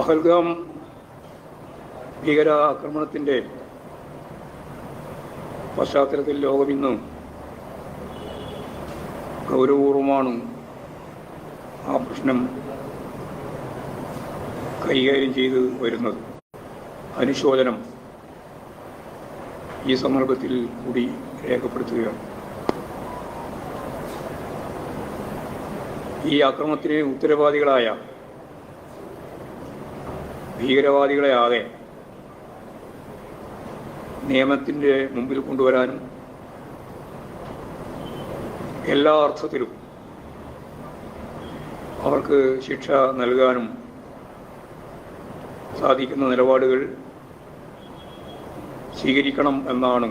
പഹൽഗാം ഭീകരാക്രമണത്തിന്റെ പശ്ചാത്തലത്തിൽ ലോകമിന്ന് ഗൗരവപൂർവമാണ് ആ പ്രശ്നം കൈകാര്യം ചെയ്ത് വരുന്നത്. അനുശോചനം ഈ സന്ദർഭത്തിൽ കൂടി രേഖപ്പെടുത്തുകയാണ്. ഈ ആക്രമണത്തിന് ഉത്തരവാദികളായ ഭീകരവാദികളെ ആകെ നിയമത്തിന്റെ മുമ്പിൽ കൊണ്ടുവരാനും എല്ലാ അർത്ഥത്തിലും അവർക്ക് ശിക്ഷ നൽകാനും സാധിക്കുന്ന നിലപാടുകൾ സ്വീകരിക്കണം എന്നാണ്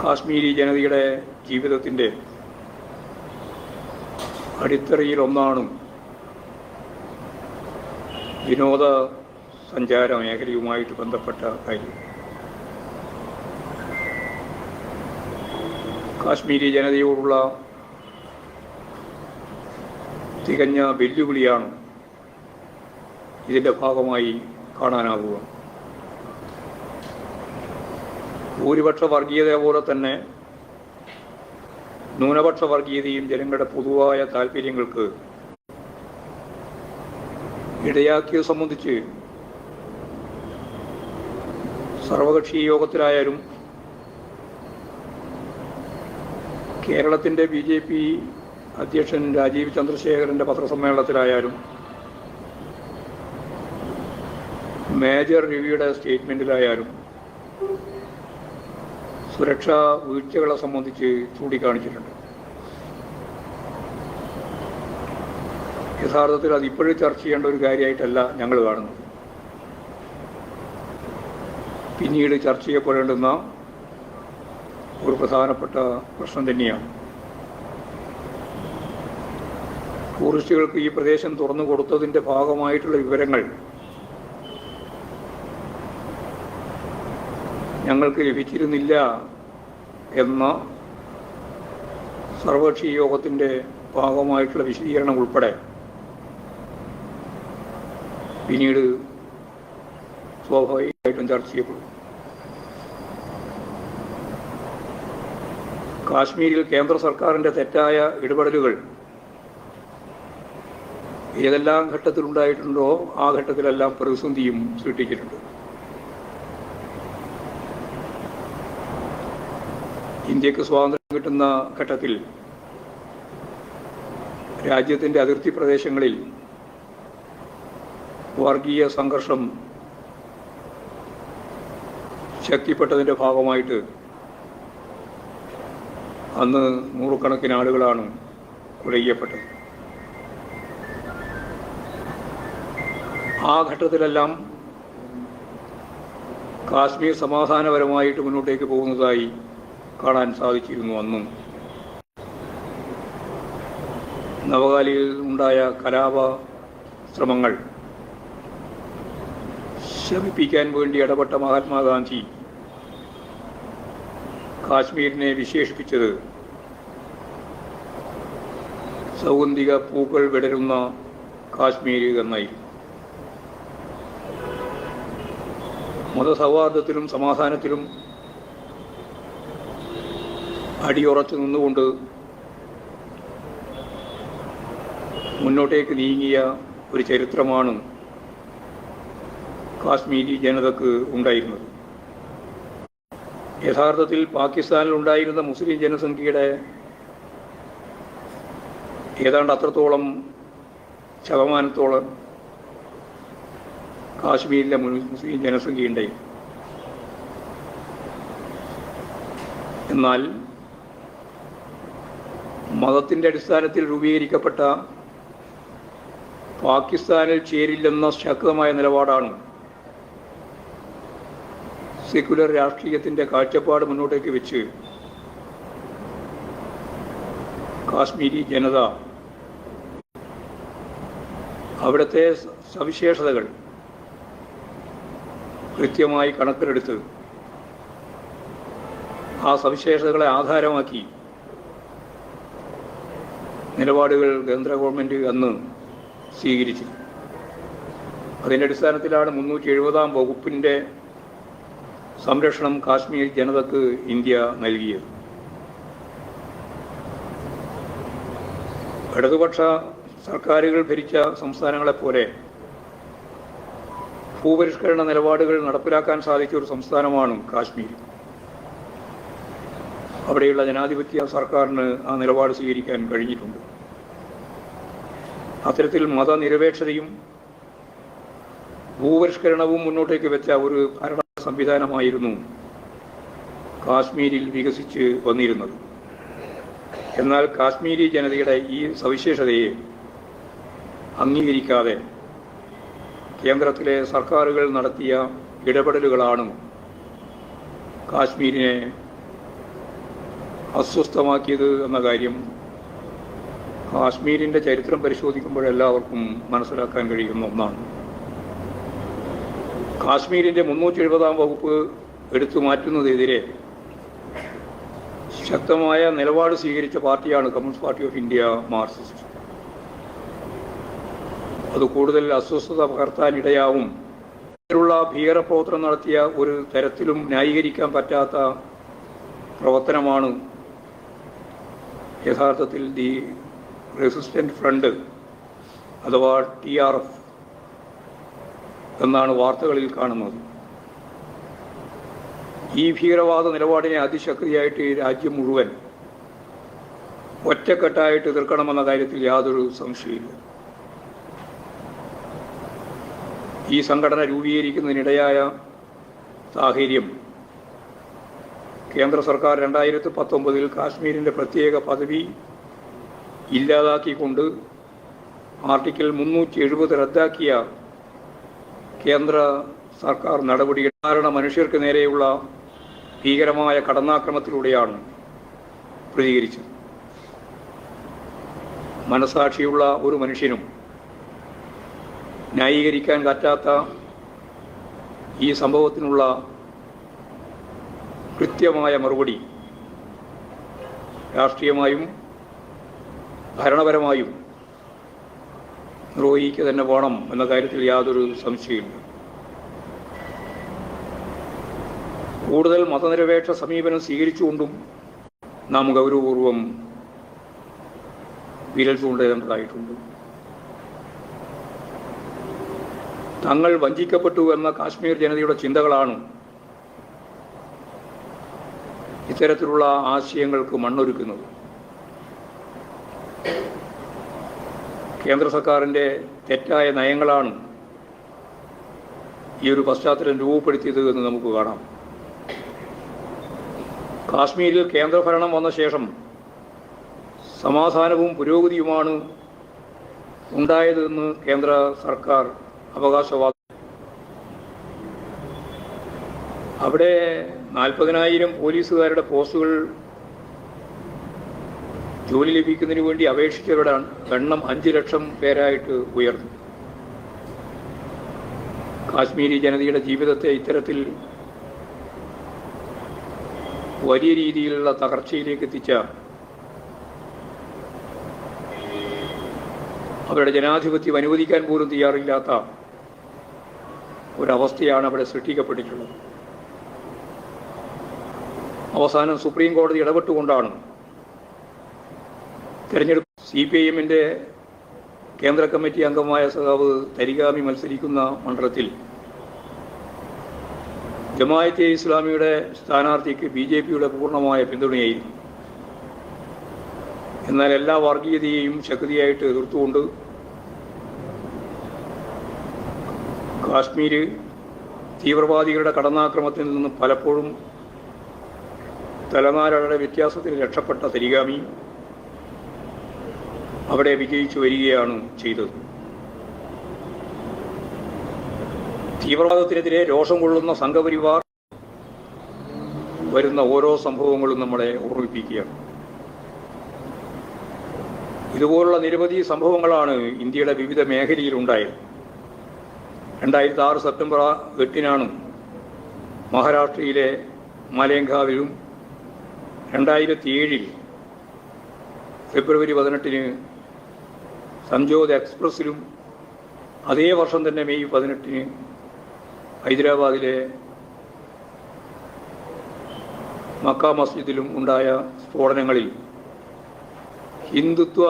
കാശ്മീരി ജനതയുടെ ജീവിതത്തിന്റെ അടിത്തറയിലൊന്നാണും വിനോദ സഞ്ചാര മേഖലയുമായിട്ട് ബന്ധപ്പെട്ട കാര്യം. കാശ്മീരി ജനതയോടുള്ള തികഞ്ഞ വെല്ലുവിളിയാണ് ഇതിന്റെ ഭാഗമായി കാണാനാവുക. ഭൂരിപക്ഷ വർഗീയത പോലെ തന്നെ ന്യൂനപക്ഷ വർഗീയതയും ജനങ്ങളുടെ പൊതുവായ താല്പര്യങ്ങൾക്ക് ഇടയാക്കിയത് സംബന്ധിച്ച് സർവകക്ഷി യോഗത്തിലായാലും കേരളത്തിന്റെ ബി ജെ പി അധ്യക്ഷൻ രാജീവ് ചന്ദ്രശേഖരന്റെ പത്രസമ്മേളനത്തിലായാലും മേജർ രവിയുടെ സ്റ്റേറ്റ്മെന്റിലായാലും സുരക്ഷാ വീഴ്ചകളെ സംബന്ധിച്ച് ചൂണ്ടിക്കാണിച്ചിട്ടുണ്ട്. യഥാർത്ഥത്തിൽ അത് ഇപ്പോഴും ചർച്ച ചെയ്യേണ്ട ഒരു കാര്യമായിട്ടല്ല ഞങ്ങൾ കാണുന്നത്. പിന്നീട് ചർച്ച ചെയ്യപ്പെടേണ്ടുന്ന ഒരു പ്രധാനപ്പെട്ട പ്രശ്നം തന്നെയാണ്. ടൂറിസ്റ്റുകൾക്ക് ഈ പ്രദേശം തുറന്നു കൊടുത്തതിന്റെ ഭാഗമായിട്ടുള്ള വിവരങ്ങൾ ഞങ്ങൾക്ക് ലഭിച്ചിരുന്നില്ല എന്ന സർവകക്ഷി യോഗത്തിന്റെ ഭാഗമായിട്ടുള്ള വിശദീകരണം ഉൾപ്പെടെ പിന്നീട് സ്വാഭാവികമായിട്ടും ചർച്ച ചെയ്യപ്പെടും. കാശ്മീരിൽ കേന്ദ്ര സർക്കാരിന്റെ തെറ്റായ ഇടപെടലുകൾ ഏതെല്ലാം ഘട്ടത്തിലുണ്ടായിട്ടുണ്ടോ ആ ഘട്ടത്തിലെല്ലാം പ്രതിസന്ധിയും സൃഷ്ടിച്ചിട്ടുണ്ട്. ഇന്ത്യയ്ക്ക് സ്വാതന്ത്ര്യം കിട്ടുന്ന ഘട്ടത്തിൽ രാജ്യത്തിന്റെ അതിർത്തി പ്രദേശങ്ങളിൽ വർഗീയ സംഘർഷം ശക്തിപ്പെട്ടതിന്റെ ഭാഗമായിട്ട് അന്ന് നൂറുകണക്കിന് ആളുകളാണ് കൊലയ്യപ്പെട്ടത്. ആ ഘട്ടത്തിലെല്ലാം കാശ്മീർ സമാധാനപരമായിട്ട് മുന്നോട്ടേക്ക് പോകുന്നതായി കാണാൻ സാധിച്ചിരുന്നു അന്നും. നവകാലിയിൽ ഉണ്ടായ കലാപ ശ്രമങ്ങൾ ശമിപ്പിക്കാൻ വേണ്ടി ഇടപെട്ട മഹാത്മാഗാന്ധി കാശ്മീരിനെ വിശേഷിപ്പിച്ചത് സൗഗന്ധിക പൂക്കൾ വിടരുന്ന കാശ്മീർ എന്നായിരുന്നു. മതസൗഹാർദ്ദത്തിലും സമാധാനത്തിലും അടിയുറച്ചു നിന്നുകൊണ്ട് മുന്നോട്ടേക്ക് നീങ്ങിയ ഒരു ചരിത്രമാണ് കാശ്മീരി ജനതക്ക് ഉണ്ടായിരുന്നത്. യഥാർത്ഥത്തിൽ പാകിസ്ഥാനിൽ ഉണ്ടായിരുന്ന മുസ്ലിം ജനസംഖ്യയുടെ ഏതാണ്ട് അത്രത്തോളം ശതമാനത്തോളം കാശ്മീരിലെ മുസ്ലിം ജനസംഖ്യ ജനസംഖ്യയുണ്ടായി എന്നാൽ മതത്തിന്റെ അടിസ്ഥാനത്തിൽ രൂപീകരിക്കപ്പെട്ട പാകിസ്ഥാനിൽ ചേരില്ലെന്ന ശക്തമായ നിലപാടാണ് സെക്യുലർ രാഷ്ട്രീയത്തിന്റെ കാഴ്ചപ്പാട് മുന്നോട്ടേക്ക് വെച്ച് കാശ്മീരി ജനത അവിടുത്തെ സവിശേഷതകൾ കൃത്യമായി കണക്കിലെടുത്ത് ആ സവിശേഷതകളെ ആധാരമാക്കി നിലപാടുകൾ കേന്ദ്ര ഗവൺമെന്റ് അന്ന് സ്വീകരിച്ചു അതിന്റെ അടിസ്ഥാനത്തിലാണ് മുന്നൂറ്റി എഴുപതാം വകുപ്പിന്റെ സംരക്ഷണം കാശ്മീർ ജനതക്ക് ഇന്ത്യ നൽകിയത്. ഇടതുപക്ഷ സർക്കാരുകൾ ഭരിച്ച സംസ്ഥാനങ്ങളെപ്പോലെ ഭൂപരിഷ്കരണ നിലപാടുകൾ നടപ്പിലാക്കാൻ സാധിച്ച ഒരു സംസ്ഥാനമാണ് കാശ്മീർ. അവിടെയുള്ള ജനാധിപത്യ സർക്കാരിന് ആ നിലപാട് സ്വീകരിക്കാൻ കഴിഞ്ഞിട്ടുണ്ട്. അത്തരത്തിൽ മതനിരപേക്ഷതയും ഭൂപരിഷ്കരണവും മുന്നോട്ടേക്ക് വെച്ച ഒരു ഭരണ സംവിധാനമായിരുന്നു കാശ്മീരിൽ വികസിച്ച് വന്നിരുന്നത്. എന്നാൽ കാശ്മീരി ജനതയുടെ ഈ സവിശേഷതയെ അംഗീകരിക്കാതെ കേന്ദ്രത്തിലെ സർക്കാരുകൾ നടത്തിയ ഇടപെടലുകളാണ് കാശ്മീരിനെ അസ്വസ്ഥമാക്കിയത് എന്ന കാര്യം കാശ്മീരിന്റെ ചരിത്രം പരിശോധിക്കുമ്പോൾ എല്ലാവർക്കും മനസ്സിലാക്കാൻ കഴിയുന്ന ഒന്നാണ്. കാശ്മീരിന്റെ മുന്നൂറ്റി എഴുപതാം വകുപ്പ് എടുത്തു മാറ്റുന്നതിനെതിരെ ശക്തമായ നിലപാട് സ്വീകരിച്ച പാർട്ടിയാണ് communist party of India Marxist. അത് കൂടുതൽ അസ്വസ്ഥത പകർത്താനിടയാവും ഇതിലുള്ള ഭീകരപ്രവർത്തനം നടത്തിയ ഒരു തരത്തിലും ന്യായീകരിക്കാൻ പറ്റാത്ത പ്രവർത്തനമാണ് യഥാർത്ഥത്തിൽ ദി റെസിസ്റ്റന്റ് ഫ്രണ്ട് അഥവാ ടി ആർ എഫ്. എന്നാണ് വാർത്തകളിൽ കാണുന്നത്. ഈ ഭീകരവാദ നിലപാടിനെ അതിശക്തിയായിട്ട് ഈ രാജ്യം മുഴുവൻ ഒറ്റക്കെട്ടായിട്ട് എതിർക്കണമെന്ന കാര്യത്തിൽ യാതൊരു സംശയമില്ല ഈ സംഘടന രൂപീകരിക്കുന്നതിനിടയായ സാഹചര്യം കേന്ദ്ര സർക്കാർ രണ്ടായിരത്തി പത്തൊമ്പതിൽ കാശ്മീരിന്റെ പ്രത്യേക പദവി ഇല്ലാതാക്കിക്കൊണ്ട് ആർട്ടിക്കിൾ മുന്നൂറ്റി എഴുപത് റദ്ദാക്കിയ കേന്ദ്ര സർക്കാർ നടപടികൾ കാരണം മനുഷ്യർക്ക് നേരെയുള്ള ഭീകരമായ കടന്നാക്രമത്തിലൂടെയാണ് പ്രതികരിച്ചത്. മനസാക്ഷിയുള്ള ഒരു മനുഷ്യനും ന്യായീകരിക്കാൻ പറ്റാത്ത ഈ സംഭവത്തിനുള്ള കൃത്യമായ മറുപടി രാഷ്ട്രീയമായും ഭരണപരമായും നിർവഹിക്കുക തന്നെ വേണം എന്ന കാര്യത്തിൽ യാതൊരു സംശയമില്ല കൂടുതൽ മതനിരപേക്ഷ സമീപനം സ്വീകരിച്ചുകൊണ്ടും നാം ഗൗരവപൂർവം വിരൽ ചൂണ്ടേണ്ടതായിട്ടുണ്ട്. തങ്ങൾ വഞ്ചിക്കപ്പെട്ടു എന്ന കാശ്മീർ ജനതയുടെ ചിന്തകളാണ് ഇത്തരത്തിലുള്ള ആശയങ്ങൾക്ക് മണ്ണൊരുക്കുന്നത്. കേന്ദ്ര സർക്കാരിന്റെ തെറ്റായ നയങ്ങളാണ് ഈ ഒരു പശ്ചാത്തലം രൂപപ്പെടുത്തിയത് എന്ന് നമുക്ക് കാണാം. കാശ്മീരിൽ കേന്ദ്രഭരണം വന്ന ശേഷം സമാധാനവും പുരോഗതിയുമാണ് ഉണ്ടായതെന്ന് കേന്ദ്ര സർക്കാർ അവകാശവാദം. അവിടെ നാൽപ്പതിനായിരം പോലീസുകാരുടെ പോസ്റ്റുകൾ ജോലി ലഭിക്കുന്നതിന് വേണ്ടി അപേക്ഷിച്ചവരുടെ എണ്ണം അഞ്ച് ലക്ഷം പേരായിട്ട് ഉയർന്നു കാശ്മീരി ജനതയുടെ ജീവിതത്തെ ഇത്തരത്തിൽ വലിയ രീതിയിലുള്ള തകർച്ചയിലേക്ക് എത്തിച്ച അവരുടെ ജനാധിപത്യം അനുവദിക്കാൻ പോലും തയ്യാറില്ലാത്ത ഒരവസ്ഥയാണ് അവിടെ സൃഷ്ടിക്കപ്പെട്ടിട്ടുള്ളത്. അവസാനം സുപ്രീം കോടതി ഇടപെട്ടുകൊണ്ടാണ് തെരഞ്ഞെടുപ്പ് സി പി ഐ എമ്മിന്റെ കേന്ദ്ര കമ്മിറ്റി അംഗമായ സഖാവ് തരികാമി മത്സരിക്കുന്ന മണ്ഡലത്തിൽ ജമായത്തെ ഇസ്ലാമിയുടെ സ്ഥാനാർത്ഥിക്ക് ബി ജെ പിയുടെ പൂർണമായ പിന്തുണയായിരുന്നു. എന്നാൽ എല്ലാ വർഗീയതയെയും ശക്തിയായിട്ട് എതിർത്തുകൊണ്ട് കാശ്മീര് തീവ്രവാദികളുടെ കടന്നാക്രമത്തിൽ നിന്നും പലപ്പോഴും തലനാരകളുടെ വ്യത്യാസത്തിൽ രക്ഷപ്പെട്ട തരിഗാമി അവിടെ വിജയിച്ചു വരികയാണ് ചെയ്തത്. തീവ്രവാദത്തിനെതിരെ രോഷം കൊള്ളുന്ന സംഘപരിവാർ വരുന്ന ഓരോ സംഭവങ്ങളും നമ്മളെ ഓർമ്മിപ്പിക്കുകയാണ്. ഇതുപോലുള്ള നിരവധി സംഭവങ്ങളാണ് ഇന്ത്യയുടെ വിവിധ മേഖലയിൽ ഉണ്ടായത് രണ്ടായിരത്തി ആറ് സെപ്റ്റംബർ എട്ടിനാണ് മഹാരാഷ്ട്രയിലെ മലേങ്കാവിലും രണ്ടായിരത്തി ഏഴിൽ ഫെബ്രുവരി പതിനെട്ടിന് സംജോത് എക്സ്പ്രസ്സിലും അതേ വർഷം തന്നെ മെയ് പതിനെട്ടിന് ഹൈദരാബാദിലെ മക്ക മസ്ജിദിലും ഉണ്ടായ സ്ഫോടനങ്ങളിൽ ഹിന്ദുത്വ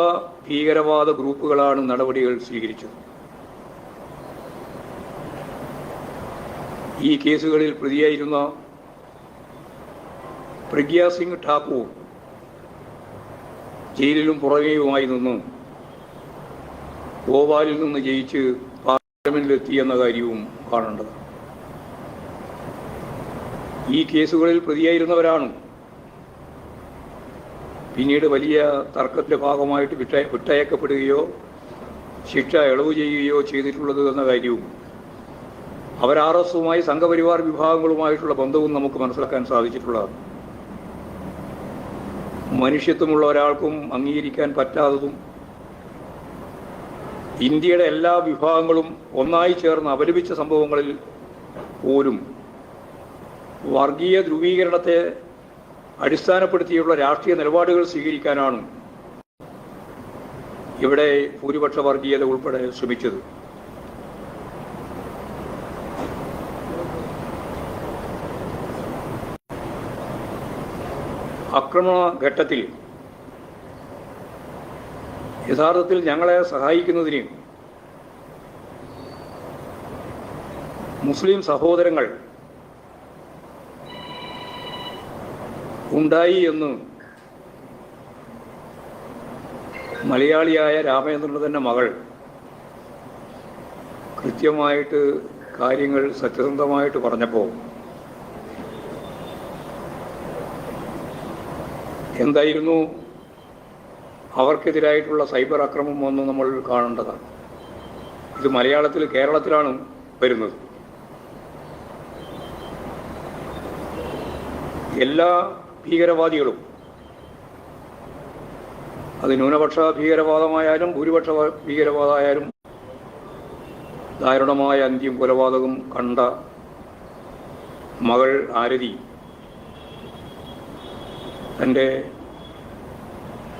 ഭീകരവാദ ഗ്രൂപ്പുകളാണ് നടപടികൾ സ്വീകരിച്ചത്. ഈ കേസുകളിൽ പ്രതിയായിരുന്ന പ്രഗ്യാസിംഗ് ഠാക്കൂർ ജയിലിലും പുറകെയുമായി നിന്നു. ഭോപ്പാലിൽ നിന്ന് ജയിച്ച് പാർലമെന്റിലെത്തി എന്ന കാര്യവും കാണേണ്ടത് ഈ കേസുകളിൽ പ്രതിയായിരുന്നവരാണ്. പിന്നീട് വലിയ തർക്കത്തിന്റെ ഭാഗമായിട്ട് വിട്ട വിട്ടയക്കപ്പെടുകയോ ശിക്ഷ ഇളവ് ചെയ്യുകയോ ചെയ്തിട്ടുള്ളത് എന്ന കാര്യവും അവർ ആർ എസുമായി സംഘപരിവാർ വിഭാഗങ്ങളുമായിട്ടുള്ള ബന്ധവും നമുക്ക് മനസ്സിലാക്കാൻ സാധിച്ചിട്ടുള്ളതാണ്. മനുഷ്യത്വമുള്ള ഒരാൾക്കും അംഗീകരിക്കാൻ പറ്റാത്തതും ഇന്ത്യയുടെ എല്ലാ വിഭാഗങ്ങളും ഒന്നായി ചേർന്ന് അപലപിച്ച സംഭവങ്ങളിൽ പോലും വർഗീയ ധ്രുവീകരണത്തെ അടിസ്ഥാനപ്പെടുത്തിയുള്ള രാഷ്ട്രീയ നിലപാടുകൾ സ്വീകരിക്കാനാണ് ഇവിടെ ഭൂരിപക്ഷ വർഗീയത ഉൾപ്പെടെ ശ്രമിച്ചത്. ആക്രമണ ഘട്ടത്തിൽ യഥാർത്ഥത്തിൽ ഞങ്ങളെ സഹായിക്കുന്നതിനെയും മുസ്ലിം സഹോദരങ്ങൾ ഉണ്ടായി എന്ന് മലയാളിയായ രാമചന്ദ്രന്റെ മകൾ കൃത്യമായിട്ട് കാര്യങ്ങൾ സത്യസന്ധമായിട്ട് പറഞ്ഞപ്പോൾ എന്തായിരുന്നു അവർക്കെതിരായിട്ടുള്ള സൈബർ ആക്രമം ഒന്നും നമ്മൾ കാണേണ്ടതാണ്. ഇത് മലയാളത്തിൽ കേരളത്തിലാണ് വരുന്നത്. എല്ലാ ഭീകരവാദികളും അത് ന്യൂനപക്ഷ ഭീകരവാദമായാലും ഭൂരിപക്ഷ ഭീകരവാദമായാലും ദാരുണമായ അന്ത്യം കൊലപാതകം കണ്ട മകൾ ആരതി തന്റെ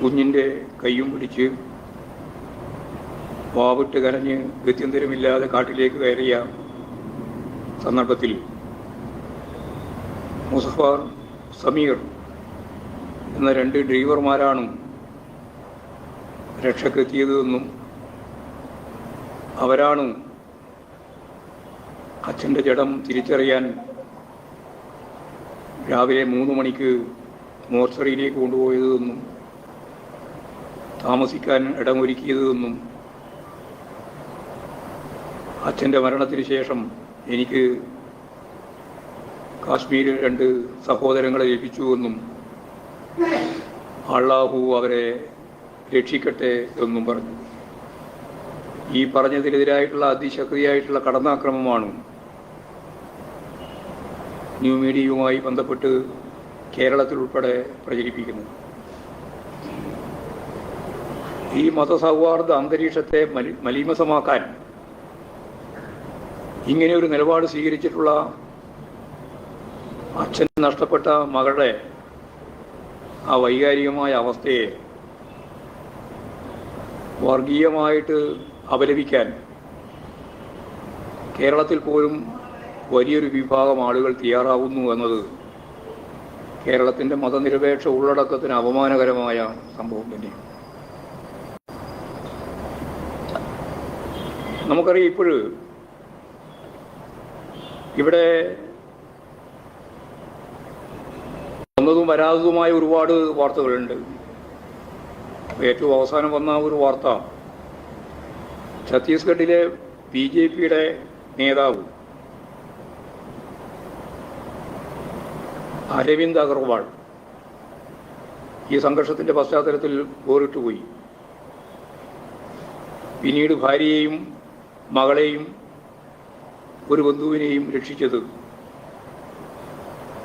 കുഞ്ഞിന്റെ കയ്യും പിടിച്ച് വാവിട്ട് കരഞ്ഞ് ഗത്യന്തരമില്ലാതെ കാട്ടിലേക്ക് കയറിയ സന്ദർഭത്തിൽ മുസഫർ സമീർ എന്ന രണ്ട് ഡ്രൈവർമാരാണ് രക്ഷക്കെത്തിയതെന്നും അവരാണ് അച്ഛന്റെ ജഡം തിരിച്ചറിയാൻ രാവിലെ മൂന്ന് മണിക്ക് മോർച്ചറിയിലേക്ക് കൊണ്ടുപോയതെന്നും താമസിക്കാൻ ഇടമൊരുക്കിയതെന്നും അച്ഛന്റെ മരണത്തിന് ശേഷം എനിക്ക് കാശ്മീരിൽ രണ്ട് സഹോദരങ്ങളെ ലഭിച്ചുവെന്നും അള്ളാഹു അവരെ രക്ഷിക്കട്ടെ എന്നും പറഞ്ഞു. ഈ പറഞ്ഞതിനെതിരായിട്ടുള്ള അതിശക്തിയായിട്ടുള്ള കടന്നാക്രമമാണ് ന്യൂ മീഡിയയുമായി ബന്ധപ്പെട്ട് കേരളത്തിലുൾപ്പെടെ പ്രചരിപ്പിക്കുന്നത്. ഈ മതസൗഹാർദ്ദ അന്തരീക്ഷത്തെ മലി മലീമസമാക്കാൻ ഇങ്ങനെ ഒരു നിലപാട് സ്വീകരിച്ചിട്ടുള്ള അച്ഛൻ നഷ്ടപ്പെട്ട മകളുടെ ആ വൈകാരികമായ അവസ്ഥയെ വർഗീയമായിട്ട് അപലപിക്കാൻ കേരളത്തിൽ പോലും വലിയൊരു വിഭാഗം ആളുകൾ തയ്യാറാവുന്നു എന്നത് കേരളത്തിന്റെ മതനിരപേക്ഷ ഉള്ളടക്കത്തിന് അപമാനകരമായ സംഭവം തന്നെയാണ്. നമുക്കറിയാം ഇപ്പോൾ ഇവിടെ വന്നതും വരാത്തതുമായ ഒരുപാട് വാർത്തകളുണ്ട്. ഏറ്റവും അവസാനം വന്ന ഒരു വാർത്ത ഛത്തീസ്ഗഡിലെ ബി ജെ പിയുടെ നേതാവ് അരവിന്ദ് അഗർവാൾ ഈ സംഘർഷത്തിന്റെ പശ്ചാത്തലത്തിൽ പോറിട്ടുപോയി പോയി പിന്നീട് ഭാര്യയെയും മകളെയും ഒരു ബന്ധുവിനെയും രക്ഷിച്ചത്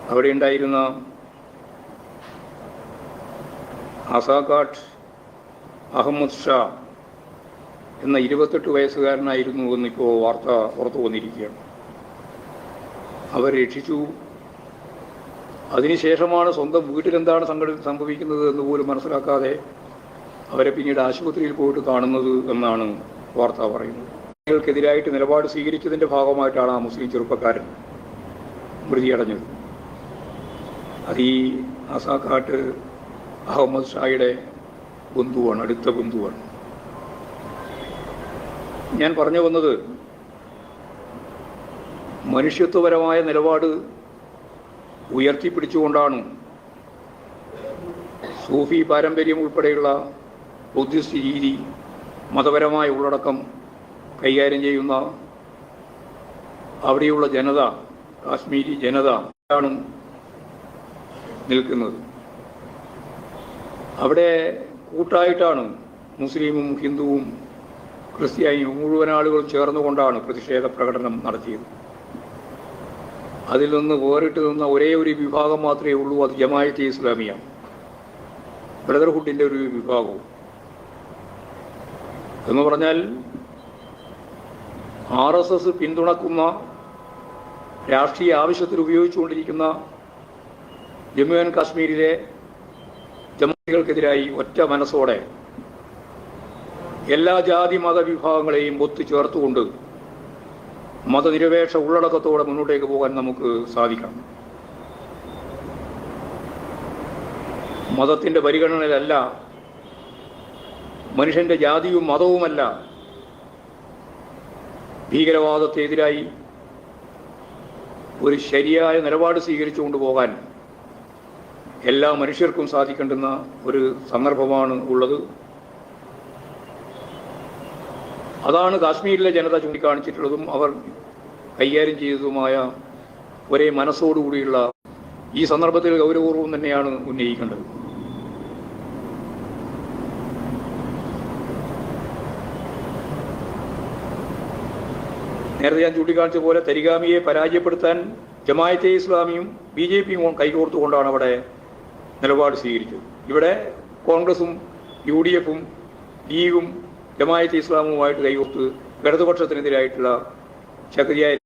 അവിടെ ഉണ്ടായിരുന്ന അസാഖാട്ട് അഹമ്മദ് ഷാ എന്ന ഇരുപത്തെട്ട് വയസ്സുകാരനായിരുന്നു എന്നിപ്പോൾ വാർത്ത പുറത്തു വന്നിരിക്കുകയാണ്. അവർ രക്ഷിച്ചു. അതിനുശേഷമാണ് സ്വന്തം വീട്ടിലെന്താണ് സംഘടന സംഭവിക്കുന്നത് എന്ന് പോലും മനസ്സിലാക്കാതെ അവരെ പിന്നീട് ആശുപത്രിയിൽ പോയിട്ട് കാണുന്നത് എന്നാണ് വാർത്ത പറയുന്നത്. ൾക്കെതിരായിട്ട് നിലപാട് സ്വീകരിച്ചതിന്റെ ഭാഗമായിട്ടാണ് ആ മുസ്ലിം ചെറുപ്പക്കാരൻ മൃതിയടഞ്ഞത് അത് ഈ ആസാക്കാട്ട് അഹമ്മദ് ഷായുടെ ബന്ധുവാണ് അടുത്ത ബന്ധുവാണ്. ഞാൻ പറഞ്ഞു വന്നത് മനുഷ്യത്വപരമായ നിലപാട് ഉയർത്തിപ്പിടിച്ചുകൊണ്ടാണ് സൂഫി പാരമ്പര്യം ഉൾപ്പെടെയുള്ള ബുദ്ധിസ്റ്റ് രീതി മതപരമായ ഉള്ളടക്കം കൈകാര്യം ചെയ്യുന്ന അവിടെയുള്ള ജനത കാശ്മീരി ജനത ആണ് നിൽക്കുന്നത്. അവിടെ കൂട്ടായിട്ടാണ് മുസ്ലിമും ഹിന്ദുവും ക്രിസ്ത്യാനിയും മുഴുവൻ ആളുകളും ചേർന്നുകൊണ്ടാണ് പ്രതിഷേധ പ്രകടനം നടത്തിയത്. അതിൽ നിന്ന് വേറിട്ട് നിന്ന ഒരേ ഒരു വിഭാഗം മാത്രമേ ഉള്ളൂ അത് ജമായത്തെ ഇസ്ലാമിയ. ബ്രദർഹുഡിന്റെ ഒരു വിഭാഗവും. എന്ന് പറഞ്ഞാൽ ആർ എസ് എസ് പിന്തുണക്കുന്ന രാഷ്ട്രീയ ആവശ്യത്തിൽ ഉപയോഗിച്ചുകൊണ്ടിരിക്കുന്ന ജമ്മു ആൻഡ് കാശ്മീരിലെ ജമ്മുകൾക്കെതിരായി ഒറ്റ മനസ്സോടെ എല്ലാ ജാതി മത വിഭാഗങ്ങളെയും ഒത്തുചേർത്തുകൊണ്ട് മതനിരപേക്ഷ ഉള്ളടക്കത്തോടെ മുന്നോട്ടേക്ക് പോകാൻ നമുക്ക് സാധിക്കണം. മതത്തിന്റെ പരിഗണനയിലല്ല മനുഷ്യന്റെ ജാതിയും മതവുമല്ല ഭീകരവാദത്തെതിരായി ഒരു ശരിയായ നിലപാട് സ്വീകരിച്ചു കൊണ്ടുപോകാൻ എല്ലാ മനുഷ്യർക്കും സാധിക്കേണ്ടുന്ന ഒരു സന്ദർഭമാണ് ഉള്ളത്. അതാണ് കാശ്മീരിലെ ജനത ചൂണ്ടിക്കാണിച്ചിട്ടുള്ളതും അവർ കൈകാര്യം ചെയ്തതുമായ ഒരേ മനസ്സോടുകൂടിയുള്ള ഈ സന്ദർഭത്തിൽ ഗൗരവപൂർവം തന്നെയാണ് ഉന്നയിക്കേണ്ടത്. നേരത്തെ ഞാൻ ചൂണ്ടിക്കാണിച്ച പോലെ തരിഗാമിയെ പരാജയപ്പെടുത്താൻ ജമായത്തെ ഇസ്ലാമിയും ബി ജെ പിയും കൈകോർത്തുകൊണ്ടാണ് അവിടെ നിലപാട് സ്വീകരിച്ചത്. ഇവിടെ കോൺഗ്രസും യു ഡി എഫും ലീഗും ജമായത്തെ ഇസ്ലാമുമായിട്ട് കൈകോർത്ത് ഇടതുപക്ഷത്തിനെതിരായിട്ടുള്ള ശക്തിയായ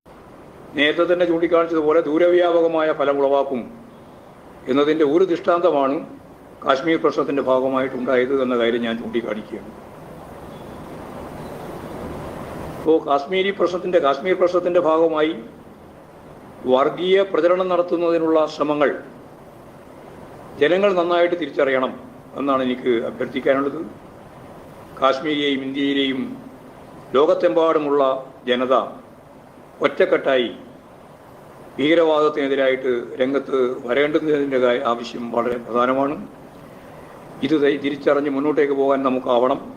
നേരത്തെ തന്നെ ചൂണ്ടിക്കാണിച്ചതുപോലെ ദൂരവ്യാപകമായ ഫലം ഉളവാക്കും എന്നതിന്റെ ഒരു ദൃഷ്ടാന്തമാണ് കാശ്മീർ പ്രശ്നത്തിന്റെ ഭാഗമായിട്ടുണ്ടായത് എന്ന കാര്യം ഞാൻ ചൂണ്ടിക്കാണിക്കുകയാണ്. ഇപ്പോൾ കാശ്മീരി പ്രശ്നത്തിന്റെ കാശ്മീർ പ്രശ്നത്തിന്റെ ഭാഗമായി വർഗീയ പ്രചരണം നടത്തുന്നതിനുള്ള ശ്രമങ്ങൾ ജനങ്ങൾ നന്നായിട്ട് തിരിച്ചറിയണം എന്നാണ് എനിക്ക് അഭ്യർത്ഥിക്കാനുള്ളത്. കാശ്മീരിയെയും ഇന്ത്യയിലെയും ലോകത്തെമ്പാടുമുള്ള ജനത ഒറ്റക്കെട്ടായി ഭീകരവാദത്തിനെതിരായിട്ട് രംഗത്ത് വരേണ്ടതിന്റെ ആവശ്യം വളരെ പ്രധാനമാണ്. ഇത് തിരിച്ചറിഞ്ഞ് മുന്നോട്ടേക്ക് പോകാൻ നമുക്കാവണം.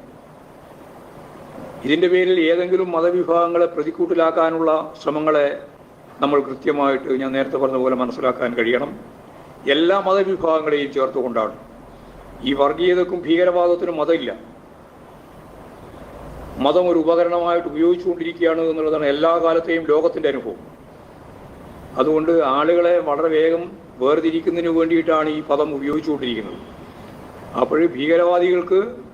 ഇതിന്റെ പേരിൽ ഏതെങ്കിലും മതവിഭാഗങ്ങളെ പ്രതിക്കൂട്ടിലാക്കാനുള്ള ശ്രമങ്ങളെ നമ്മൾ കൃത്യമായിട്ട് ഞാൻ നേരത്തെ പറഞ്ഞ പോലെ മനസ്സിലാക്കാൻ കഴിയണം. എല്ലാ മതവിഭാഗങ്ങളെയും ചേർത്തുകൊണ്ടാണ്. ഈ വർഗീയതക്കും ഭീകരവാദത്തിനും മതമില്ല. മതം ഒരു ഉപകരണമായിട്ട് ഉപയോഗിച്ചുകൊണ്ടിരിക്കുകയാണ് എന്നുള്ളതാണ് എല്ലാ കാലത്തെയും ലോകത്തിന്റെ അനുഭവം. അതുകൊണ്ട് ആളുകളെ വളരെ വേഗം വേർതിരിക്കുന്നതിന് വേണ്ടിയിട്ടാണ് ഈ പദം ഉപയോഗിച്ചുകൊണ്ടിരിക്കുന്നത്. അപ്പോൾ ഭീകരവാദികൾക്ക്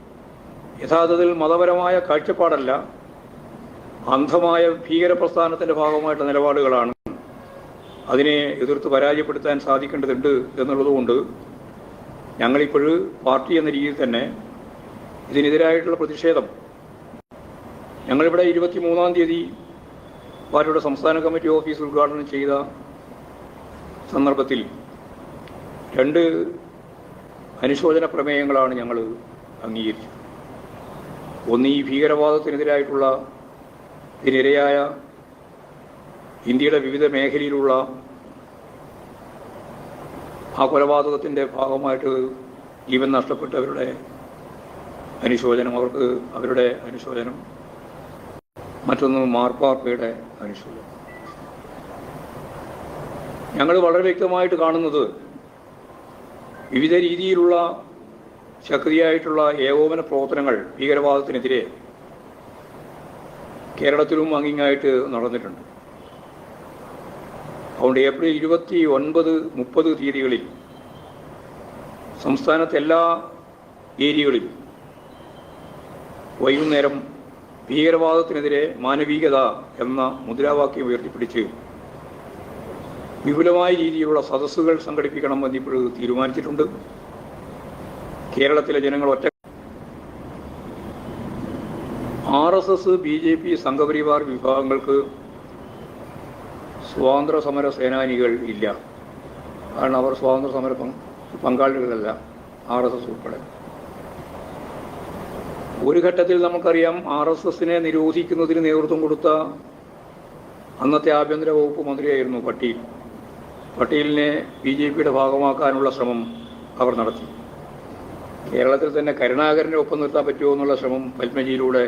യഥാർത്ഥത്തിൽ മതപരമായ കാഴ്ചപ്പാടല്ല അന്ധമായ ഭീകര പ്രസ്ഥാനത്തിന്റെ ഭാഗമായിട്ട് നിലപാടുകളാണ് അതിനെ എതിർത്ത് പരാജയപ്പെടുത്താൻ സാധിക്കേണ്ടതുണ്ട് എന്നുള്ളതുകൊണ്ട് ഞങ്ങളിപ്പോഴ് പാർട്ടി എന്ന രീതിയിൽ തന്നെ ഇതിനെതിരായിട്ടുള്ള പ്രതിഷേധം ഞങ്ങളിവിടെ ഇരുപത്തി മൂന്നാം തീയതി പാർട്ടിയുടെ സംസ്ഥാന കമ്മിറ്റി ഓഫീസ് ഉദ്ഘാടനം ചെയ്ത സന്ദർഭത്തിൽ രണ്ട് അനുശോചന പ്രമേയങ്ങളാണ് ഞങ്ങൾ അംഗീകരിച്ചത്. ഒന്ന് ഈ ഭീകരവാദത്തിനെതിരായിട്ടുള്ള ഇതിനിരയായ ഇന്ത്യയുടെ വിവിധ മേഖലയിലുള്ള ആ കൊലപാതകത്തിന്റെ ഭാഗമായിട്ട് ജീവൻ നഷ്ടപ്പെട്ടവരുടെ അനുശോചനം അവർക്ക് അവരുടെ അനുശോചനം മറ്റൊന്ന് മാർപ്പാർപ്പയുടെ അനുശോചനം. ഞങ്ങൾ വളരെ വ്യക്തമായിട്ട് കാണുന്നത് വിവിധ രീതിയിലുള്ള ശക്തിയായിട്ടുള്ള ഏകോപന പ്രവർത്തനങ്ങൾ ഭീകരവാദത്തിനെതിരെ കേരളത്തിലും അങ്ങിങ്ങായിട്ട് നടന്നിട്ടുണ്ട്. അതുകൊണ്ട് ഏപ്രിൽ ഇരുപത്തി ഒൻപത് മുപ്പത് തീയതികളിൽ സംസ്ഥാനത്തെ എല്ലാ ഏരിയകളിലും വൈകുന്നേരം ഭീകരവാദത്തിനെതിരെ മാനവികത എന്ന മുദ്രാവാക്യം ഉയർത്തിപ്പിടിച്ച് വിപുലമായ രീതിയിലുള്ള സദസ്സുകൾ സംഘടിപ്പിക്കണമെന്ന് ഇപ്പോൾ തീരുമാനിച്ചിട്ടുണ്ട്. കേരളത്തിലെ ജനങ്ങൾ ഒറ്റ R S S B J P Sangh Parivar വിഭാഗങ്ങൾക്ക് സ്വാതന്ത്ര്യ സമര സേനാനികൾ ഇല്ല. കാരണം അവർ സ്വാതന്ത്ര്യ സമര പങ്ക് പങ്കാളികളല്ല ആർ എസ് എസ് ഉൾപ്പെടെ. ഒരു ഘട്ടത്തിൽ നമുക്കറിയാം ആർ എസ് എസിനെ നിരോധിക്കുന്നതിന് നേതൃത്വം കൊടുത്ത അന്നത്തെ ആഭ്യന്തര വകുപ്പ് മന്ത്രിയായിരുന്നു പട്ടീൽ. പട്ടീലിനെ ബി ജെ പിയുടെ ഭാഗമാക്കാനുള്ള ശ്രമം അവർ നടത്തി. കേരളത്തിൽ തന്നെ കരുണാകരനെ ഒപ്പം നിർത്താൻ പറ്റുമോ എന്നുള്ള ശ്രമം പത്മജിയിലൂടെ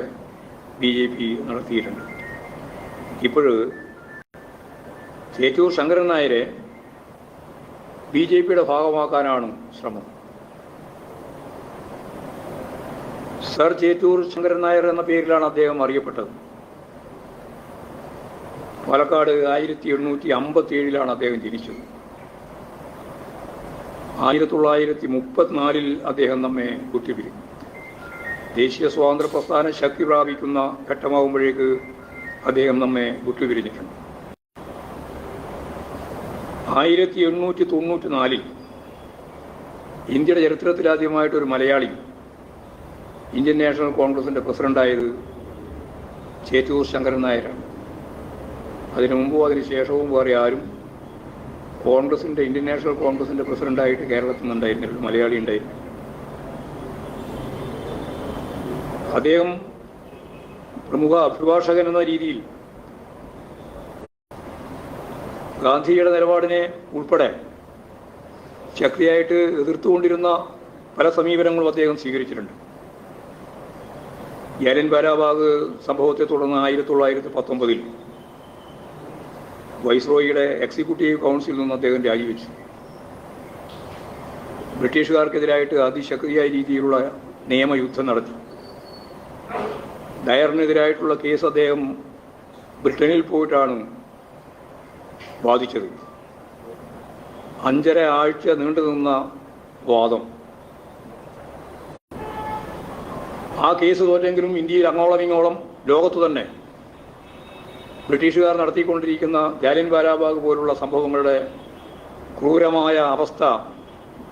ബി ജെ പി നടത്തിയിട്ടുണ്ട്. ഇപ്പോഴ് ചേറ്റൂർ ശങ്കരൻ നായരെ ബി ജെ പിയുടെ ഭാഗമാക്കാനാണ് ശ്രമം. സർ ചേറ്റൂർ ശങ്കരൻ നായർ എന്ന പേരിലാണ് അദ്ദേഹം അറിയപ്പെട്ടത്. പാലക്കാട് ആയിരത്തി എണ്ണൂറ്റി അമ്പത്തി ഏഴിലാണ് അദ്ദേഹം ജനിച്ചത്. ആയിരത്തി തൊള്ളായിരത്തി മുപ്പത്തിനാലിൽ അദ്ദേഹം നമ്മെ കുത്തിപ്പിരിക്കും ദേശീയ സ്വാതന്ത്ര്യ പ്രസ്ഥാന ശക്തി പ്രാപിക്കുന്ന ഘട്ടമാകുമ്പോഴേക്ക് അദ്ദേഹം നമ്മെ വിട്ടുപിരിഞ്ഞിട്ടുണ്ട് ആയിരത്തി എണ്ണൂറ്റി തൊണ്ണൂറ്റി നാലിൽ ഇന്ത്യയുടെ ചരിത്രത്തിലാദ്യമായിട്ട് ഒരു മലയാളി ഇന്ത്യൻ നാഷണൽ കോൺഗ്രസിന്റെ പ്രസിഡന്റായത് ചേറ്റൂർ ശങ്കരൻ നായരാണ്. അതിനു മുമ്പും അതിന് ശേഷവും വേറെ ആരും കോൺഗ്രസിന്റെ ഇന്ത്യൻ നാഷണൽ കോൺഗ്രസിന്റെ പ്രസിഡന്റായിട്ട് കേരളത്തിൽ നിന്നുണ്ടായിരുന്നില്ല മലയാളി ഉണ്ടായിരുന്നു. അദ്ദേഹം പ്രമുഖ അഭിഭാഷകൻ എന്ന രീതിയിൽ ഗാന്ധിയുടെ നിലപാടിനെ ഉൾപ്പെടെ ശക്തിയായിട്ട് എതിർത്തുകൊണ്ടിരുന്ന പല സമീപനങ്ങളും അദ്ദേഹം സ്വീകരിച്ചിട്ടുണ്ട്. യലൻ ബാലാബാഗ് സംഭവത്തെ തുടർന്ന് ആയിരത്തി തൊള്ളായിരത്തി പത്തൊമ്പതിൽ വൈസ്രോയിയുടെ എക്സിക്യൂട്ടീവ് കൗൺസിലിൽ നിന്ന് അദ്ദേഹം രാജിവെച്ചു. ബ്രിട്ടീഷുകാർക്കെതിരായിട്ട് അതിശക്തിയായ രീതിയിലുള്ള നിയമയുദ്ധം നടത്തി. ഡയറിനെതിരായിട്ടുള്ള കേസ് അദ്ദേഹം ബ്രിട്ടനിൽ പോയിട്ടാണ് വാദിച്ചത്. അഞ്ചര ആഴ്ച നീണ്ടുനിന്ന വാദം. ആ കേസ് തോറ്റെങ്കിലും ഇന്ത്യയിൽ അങ്ങോളം ഇങ്ങോളം ലോകത്ത് തന്നെ ബ്രിട്ടീഷുകാർ നടത്തിക്കൊണ്ടിരിക്കുന്ന ജാലിയൻ വാലാബാഗ് പോലുള്ള സംഭവങ്ങളുടെ ക്രൂരമായ അവസ്ഥ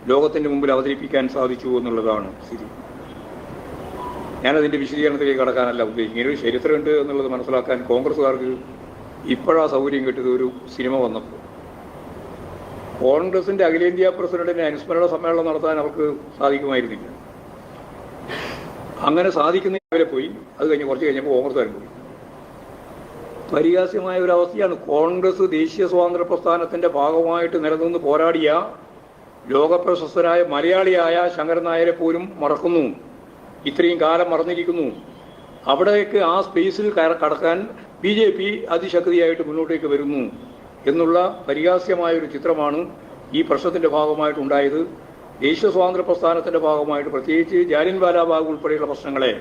ലോകത്തിന്റെ മുമ്പിൽ അവതരിപ്പിക്കാൻ സാധിച്ചു എന്നുള്ളതാണ് സ്ഥിതി. ഞാനതിന്റെ വിശദീകരണത്തിലേക്ക് കടക്കാനല്ല ഉദ്ദേശിക്കുന്നത്. ഒരു ചരിത്രമുണ്ട് എന്നുള്ളത് മനസ്സിലാക്കാൻ കോൺഗ്രസ്സുകാർക്ക് ഇപ്പോഴാ സൗകര്യം കിട്ടിയത് ഒരു സിനിമ വന്നപ്പോൾ. കോൺഗ്രസിന്റെ അഖിലേന്ത്യാ പ്രസിഡന്റിനെ അനുസ്മരണ സമ്മേളനം നടത്താൻ അവർക്ക് സാധിക്കുമായിരുന്നില്ല. അങ്ങനെ സാധിക്കുന്ന അവരെ പോയി. അത് കഴിഞ്ഞ് കുറച്ച് കഴിഞ്ഞപ്പോൾ കോൺഗ്രസ്സുകാരും പോയി. പരിഹാസ്യമായ ഒരു അവസ്ഥയാണ് കോൺഗ്രസ് ദേശീയ സ്വാതന്ത്ര്യ പ്രസ്ഥാനത്തിന്റെ ഭാഗമായിട്ട് നിലനിന്ന് പോരാടിയ ലോകപ്രശസ്തരായ മലയാളിയായ ശങ്കരൻ നായരെ പോലും മറക്കുന്നു. ഇത്രയും കാലം മറന്നിരിക്കുന്നു. അവിടേക്ക് ആ സ്പേസിൽ കടക്കാൻ ബി ജെ പി അതിശക്തിയായിട്ട് മുന്നോട്ടേക്ക് വരുന്നു എന്നുള്ള പരിഹാസ്യമായ ഒരു ചിത്രമാണ് ഈ പ്രശ്നത്തിന്റെ ഭാഗമായിട്ടുണ്ടായത് ദേശീയ സ്വാതന്ത്ര്യ പ്രസ്ഥാനത്തിന്റെ ഭാഗമായിട്ട് പ്രത്യേകിച്ച് ജാലിൻ വാലാബാഗ് ഉൾപ്പെടെയുള്ള പ്രശ്നങ്ങളെ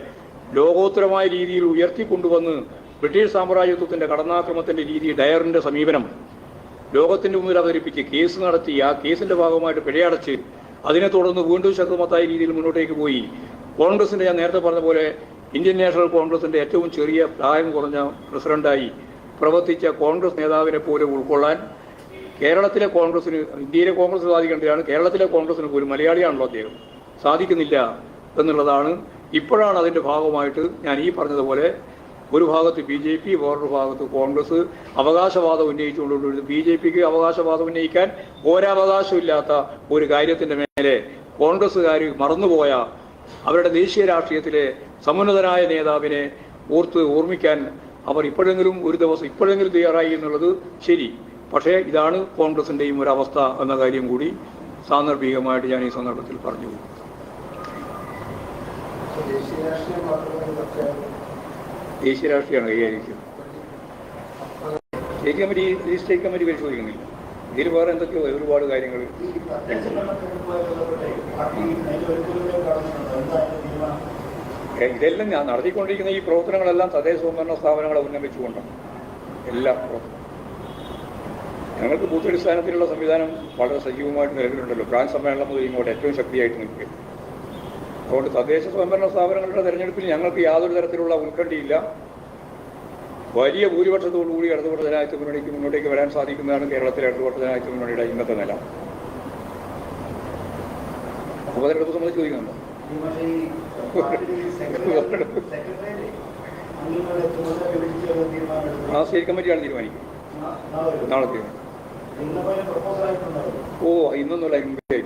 ലോകോത്തരമായ രീതിയിൽ ഉയർത്തിക്കൊണ്ടുവന്ന് ബ്രിട്ടീഷ് സാമ്രാജ്യത്വത്തിന്റെ കടന്നാക്രമത്തിന്റെ രീതി ഡയറിന്റെ സമീപനം. ലോകത്തിന്റെ മുന്നിൽ അവതരിപ്പിച്ച് കേസ് നടത്തി ആ കേസിന്റെ ഭാഗമായിട്ട് പിഴയടച്ച് അതിനെ തുടർന്ന് വീണ്ടും ശക്തമത്തായ രീതിയിൽ മുന്നോട്ടേക്ക് പോയി. കോൺഗ്രസിന്റെ ഞാൻ നേരത്തെ പറഞ്ഞ പോലെ ഇന്ത്യൻ നാഷണൽ കോൺഗ്രസിന്റെ ഏറ്റവും ചെറിയ പ്രായം കുറഞ്ഞ പ്രസിഡന്റായി പ്രവർത്തിച്ച കോൺഗ്രസ് നേതാവിനെ പോലും ഉൾക്കൊള്ളാൻ കേരളത്തിലെ കോൺഗ്രസിന് ഇന്ത്യയിലെ കോൺഗ്രസ് സാധിക്കേണ്ടതാണ്. കേരളത്തിലെ കോൺഗ്രസിന് പോലും മലയാളിയാണല്ലോ അദ്ദേഹം. സാധിക്കുന്നില്ല എന്നുള്ളതാണ് ഇപ്പോഴാണ് അതിന്റെ ഭാഗമായിട്ട് ഞാൻ ഈ പറഞ്ഞതുപോലെ ഒരു ഭാഗത്ത് ബി ജെ പി വേറൊരു ഭാഗത്ത് കോൺഗ്രസ്. അവകാശവാദം ഉന്നയിച്ചുകൊണ്ടുള്ള ബി ജെ പിക്ക് അവകാശവാദം ഉന്നയിക്കാൻ ഒരവകാശമില്ലാത്ത ഒരു കാര്യത്തിന്റെ മേലെ കോൺഗ്രസ്സുകാർ മറന്നുപോയ അവരുടെ ദേശീയ രാഷ്ട്രീയത്തിലെ സമുന്നതനായ നേതാവിനെ ഓർത്ത് ഓർമ്മിക്കാൻ അവർ ഇപ്പോഴെങ്കിലും ഒരു ദിവസം ഇപ്പോഴെങ്കിലും തയ്യാറായി എന്നുള്ളത് ശരി. പക്ഷേ ഇതാണ് കോൺഗ്രസിന്റെയും ഒരു അവസ്ഥ എന്ന കാര്യം കൂടി സാന്ദർഭികമായിട്ട് ഞാൻ ഈ സന്ദർഭത്തിൽ പറഞ്ഞു ദേശീയ രാഷ്ട്രീയം മാത്രമേ പക്ഷേ ദേശീയ രാഷ്ട്രീയമാണ് കൈകാര്യം സ്റ്റേറ്റ് കമ്മിറ്റി ഈ സ്റ്റേറ്റ് കമ്മിറ്റി പരിശോധിക്കുന്നില്ല. ഇതിൽ വേറെ എന്തൊക്കെയോ ഒരുപാട് കാര്യങ്ങൾ. ഇതെല്ലാം ഞാൻ നടത്തിക്കൊണ്ടിരിക്കുന്ന ഈ പ്രവർത്തനങ്ങളെല്ലാം തദ്ദേശ സ്വയംഭരണ സ്ഥാപനങ്ങളെ ഉന്നമിച്ചുകൊണ്ടാണ് എല്ലാ പ്രവർത്തനവും ഞങ്ങൾക്ക് ബൂത്തടിസ്ഥാനത്തിലുള്ള സംവിധാനം വളരെ സജീവമായിട്ട് നിലവിലുണ്ടല്ലോ. പ്രാൻ സമ്മേളനം മുതൽ ഇങ്ങോട്ട് ഏറ്റവും ശക്തിയായിട്ട് നിൽക്കുക അതുകൊണ്ട് തദ്ദേശ സ്വയംഭരണ സ്ഥാപനങ്ങളുടെ തെരഞ്ഞെടുപ്പിൽ ഞങ്ങൾക്ക് യാതൊരു തരത്തിലുള്ള ഉത്കണ്ഠയില്ല. വലിയ ഭൂരിപക്ഷത്തോടുകൂടി ഇടതുപക്ഷ ജനാധിപത്യ മുന്നണിക്ക് മുന്നോട്ടേക്ക് വരാൻ സാധിക്കുന്നതാണ് കേരളത്തിലെ ഇടതുപക്ഷ ജനാധിപത്യ മുന്നണിയുടെ ഇന്നത്തെ നില. ഉപതെരഞ്ഞെടുപ്പ് സംബന്ധിച്ച് ചോദിക്കുന്നുണ്ടോ? ആ സ്റ്റേറ്റ് കമ്മിറ്റിയാണ് തീരുമാനിക്കും. നാ- നാളെ തീരുമാനം ഓ ഇന്നൊന്നുമില്ല മുമ്പേ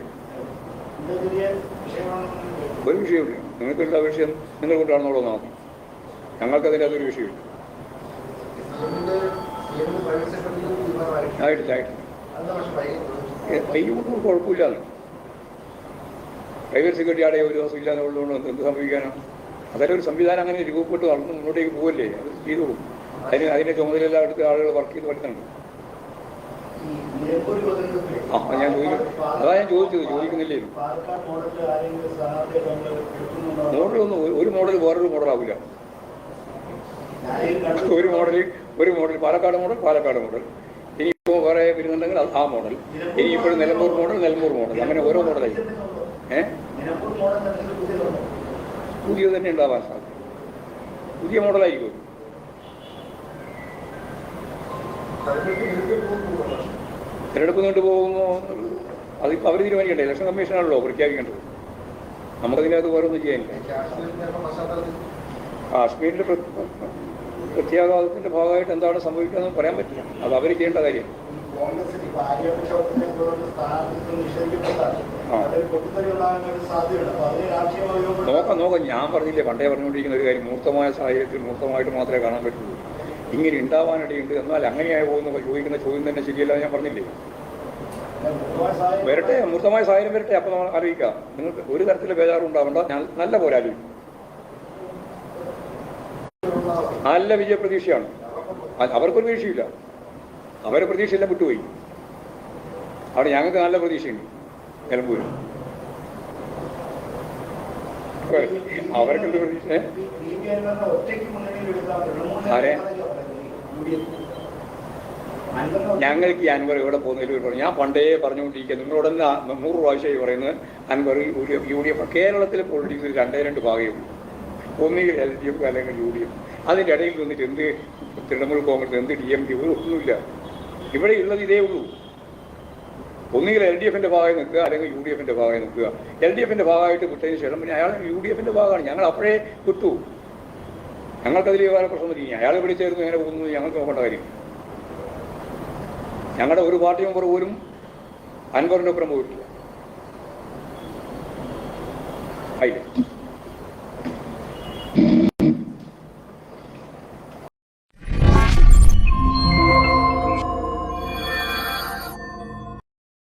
ഒരു വിഷയമില്ല നിങ്ങൾക്കുള്ള വിഷയം നിങ്ങൾ കൊണ്ടാണെന്നുള്ളത് നോക്കാം ഞങ്ങൾക്കതിന്റെ അതൊരു വിഷയമില്ല ആയിട്ടില്ല ആയിട്ടില്ല. കൈകൊണ്ട് കുഴപ്പമില്ലാന്ന്. പ്രൈവറ്റ് സെക്യൂരിറ്റി ആടെ ഒരു ദിവസം ഇല്ലാതെ ഉള്ളതുകൊണ്ട് എന്ത് സംഭവിക്കാനാണ് അതായത് ഒരു സംവിധാനം അങ്ങനെ രൂപപ്പെട്ട് നടന്ന് മുന്നോട്ടേക്ക് പോകല്ലേ അത് ചെയ്തോളൂ. അതിന് അതിന്റെ ചുമതലയെല്ലാം എടുത്ത് ആളുകൾ വർക്ക് ചെയ്ത് പഠിക്കുന്നുണ്ട് ആ ഞാൻ ചോദിക്കും അതാ ഞാൻ ചോദിച്ചത് ചോദിക്കുന്നില്ലേ? മോഡലൊന്നും ഒരു- മോഡൽ വേറൊരു മോഡലാവില്ല ഒരു മോഡൽ ഒരു model Palakkad model Palakkad model. ഇനിയിപ്പോൾ വേറെ വരുന്നുണ്ടെങ്കിൽ അത് ആ മോഡൽ. ഇനി ഇപ്പോൾ നിലമ്പൂർ മോഡൽ നിലമ്പൂർ മോഡൽ. അങ്ങനെ ഓരോ മോഡലായി. പുതിയത് തന്നെ ഉണ്ടാവാൻ സാധ്യത. പുതിയ മോഡലായിരിക്കും തിരഞ്ഞെടുപ്പ് നീണ്ടു പോകുന്നു. അത് അവർ തീരുമാനിക്കണ്ടേ ഇലക്ഷൻ കമ്മീഷനാണല്ലോ പ്രഖ്യാപിക്കേണ്ടത് നമുക്കതിനകത്ത് ഓരോന്നും ചെയ്യാനില്ല. കാശ്മീരിന്റെ പ്ര- പ്രത്യാഘാതത്തിന്റെ ഭാഗമായിട്ട് എന്താണ് സംഭവിക്കുന്നത് പറയാൻ പറ്റില്ല. അത് അവർ ചെയ്യേണ്ട കാര്യം. നോക്കാം നോക്കാം. ഞാൻ പറഞ്ഞില്ലേ പണ്ടേ പറഞ്ഞുകൊണ്ടിരിക്കുന്ന ഒരു കാര്യം. മൂർത്തമായ സാഹചര്യത്തിൽ മൂർത്തമായിട്ട് മാത്രമേ കാണാൻ പറ്റുള്ളൂ. ഇങ്ങനെ ഉണ്ടാവാനിടയുണ്ട് എന്നാൽ അങ്ങനെയായി പോകുന്ന ചോദിക്കുന്ന ചോദ്യം തന്നെ ശരിയല്ല ഞാൻ പറഞ്ഞില്ലേ വരട്ടെ മൂർത്തമായ സാഹചര്യം വരട്ടെ അപ്പോൾ നമ്മൾ അറിയിക്കാം നിങ്ങൾക്ക് ഒരു തരത്തിലെ ബേജാറും ഉണ്ടാവണ്ട ഞാൻ നല്ല പോലെ ആലോചിക്കും നല്ല വിജയപ്രതീക്ഷയാണ് പ്രതീക്ഷയാണ് അവർക്കൊരു പ്രതീക്ഷയില്ല അവരെ പ്രതീക്ഷയെല്ലാം വിട്ടുപോയി അവിടെ ഞങ്ങൾക്ക് നല്ല പ്രതീക്ഷയുണ്ട് നിലമ്പൂരിൽ അവർക്ക് പ്രതീക്ഷ ആരെ? ഞങ്ങൾക്ക് ഈ അൻവർ ഇവിടെ പോകുന്നതിൽ ഒരു പ്രശ്നം. ഞാൻ പണ്ടേ പറഞ്ഞുകൊണ്ടിരിക്കുക നിങ്ങളോട് തന്നെ ആ നൂറ് പ്രാവശ്യമായി പറയുന്നത് Anvar F U D F കേരളത്തിലെ പൊളിറ്റിക്സിൽ രണ്ടേ രണ്ട് ഭാഗമേ ഉള്ളൂ. ഒന്നുകിൽ എൽ ഡി എഫ് അല്ലെങ്കിൽ യു ഡി എഫ്. അതിന്റെ ഇടയിൽ നിന്നിട്ട് എന്ത് തൃണമൂൽ കോൺഗ്രസ് എന്ത് ഡി എം കെ ഒന്നുമില്ല. ഇവിടെ ഉള്ളത് ഇതേ ഉള്ളൂ. ഒന്നുകിൽ എൽ ഡി എഫിന്റെ ഭാഗമായി നിൽക്കുക അല്ലെങ്കിൽ യു ഡി എഫിന്റെ ഭാഗമായി നിൽക്കുക. എൽ ഡി എഫിന്റെ ഭാഗമായിട്ട് വിട്ടതിന് ശേഷം പിന്നെ അയാൾ യു ഡി എഫിന്റെ ഭാഗമാണ്. ഞങ്ങൾ അപ്പോഴേ വിട്ടു. ഞങ്ങൾക്കതിൽ വേറെ പ്രശ്നമൊന്നുമില്ല അയാൾ ഇവിടെ ചേർന്ന് എങ്ങനെ പോകുന്നു ഞങ്ങൾക്ക് നോക്കേണ്ട കാര്യം. ഞങ്ങളുടെ ഒരു പാർട്ടി മെമ്പർ പോലും അൻവറിന്റെ ഒപ്പം പോയിട്ടില്ല. ആയില്ലേ?